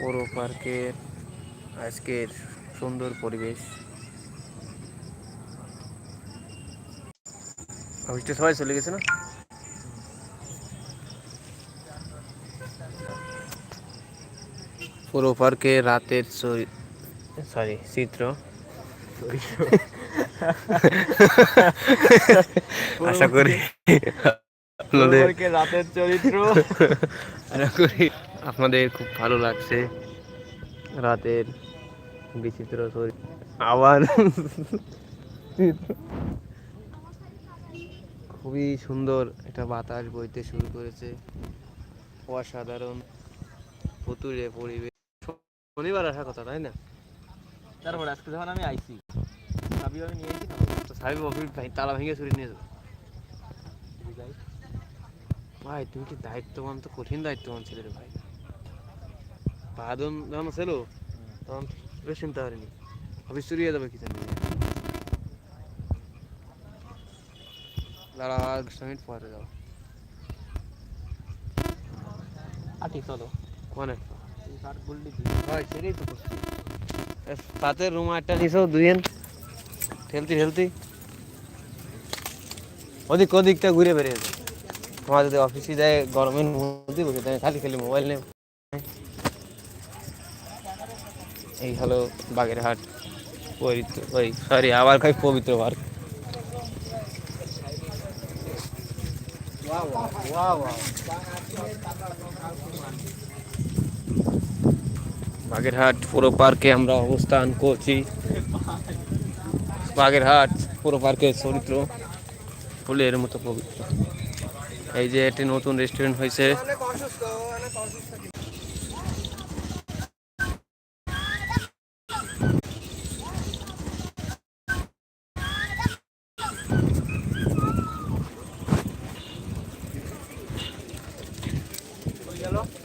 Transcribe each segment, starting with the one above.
পৌর পার্কের আজকের সুন্দর পরিবেশ। অফিসটা সবাই চলে গেছে না? পুরো পার্কে রাতের সরি চিত্র। আশা করি রাতের চরিত্র। আশা করি আপনাদের খুব ভালো লাগছে। রাতের বিচিত্র চরিত্র আবার খুবই সুন্দর একটা বাতাস বইতে শুরু করেছে। অসাধারণ ভুতুরে পরিবেশ। শনিবার আসার কথা তাই না? তারপর আজকে যখন আমি আইছি ভাবি আমি নিয়ে তো অফিস ভাই তালা ভেঙে চুরি নিয়ে যাব ভাই তুমি কি দায়িত্ববান? তো কঠিন দায়িত্ববান ছেলে রে ভাই। বাদন যখন ছিল তখন চিনতে পারিনি অফিস চুরি হয়ে যাবে কি জানি। দাঁড়া দশ মিনিট পরে যাও। আটি চলো। কোনে ভাই সেটাই তো করছি। সাথে রুম একটা নিছো দুইজন ঠেলতি ঠেলতি ওদিক ওদিকটা ঘুরে বেরিয়েছে তোমার যদি অফিসে যায় গরমের মধ্যে বসে খালি খালি মোবাইল নেই। এই হলো বাগেরহাট পবিত্র, ওই সরি আবার খাই পবিত্র পার্ক। বাগেরহাট পুরো পার্কে আমরা অবস্থান করছি। বাগেরহাট পুরো পার্কের চরিত্র ফুলের মতো পবিত্র। এই যে একটি নতুন রেস্টুরেন্ট হয়েছে।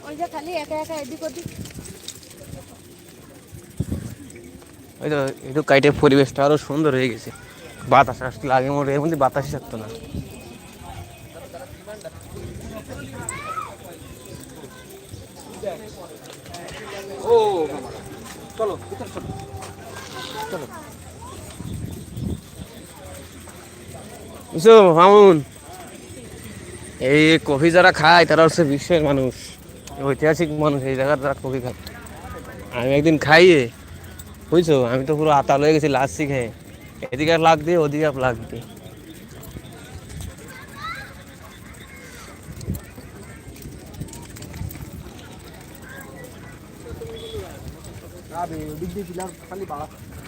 ওই যে খালি একা একা এদিক ওদিক। ওই তো একটু কাইটে পরিবেশটা আরও সুন্দর হয়ে গেছে। বাতাস আসলে আগে মোটে এর মধ্যে বাতাসই থাকতো না। ও চলো ভিতরে চলো। চলো। মামুন। এই কফি যারা খায়, তারা হচ্ছে বিশ্বের মানুষ। ঐতিহাসিক মানুষ, এই জায়গার যারা কফি খায়। আমি একদিন খাইয়ে, বুঝছ, আমি তো পুরো আতাল হয়ে গেছি লাস্টি খেয়ে এদিকে লাখ দিয়ে, ওদিকে লাখ দিয়ে।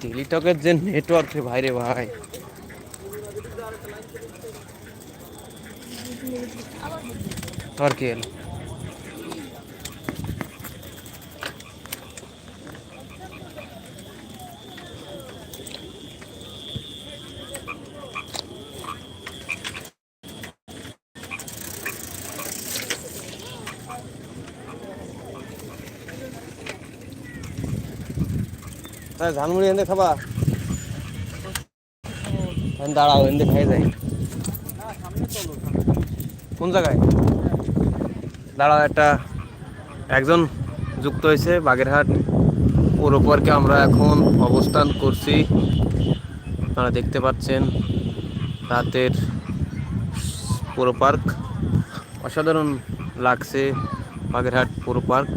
টেলিটকের যে নেটওয়ার্ক রে ভাই রে ভাই। তোর কি এলো? ঝালমুড়ি এনে খাবা। দাঁড়াও এনে খাই যাই। কোন জায়গায়? দাঁড়াও, একটা একজন যুক্ত হয়েছে বাগেরহাট। পৌর পার্কে আমরা এখন অবস্থান করছি। আপনারা দেখতে পাচ্ছেন রাতের পৌর পার্ক। অসাধারণ লাগছে বাগেরহাট পৌর পার্ক।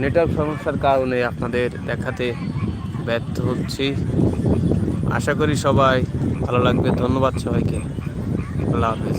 নেটওয়ার্ক সমস্যার কারণে আপনাদের দেখাতে ব্যর্থ হচ্ছি। আশা করি সবাই ভালো লাগবে। ধন্যবাদ সবাইকে। আল্লাহ হাফেজ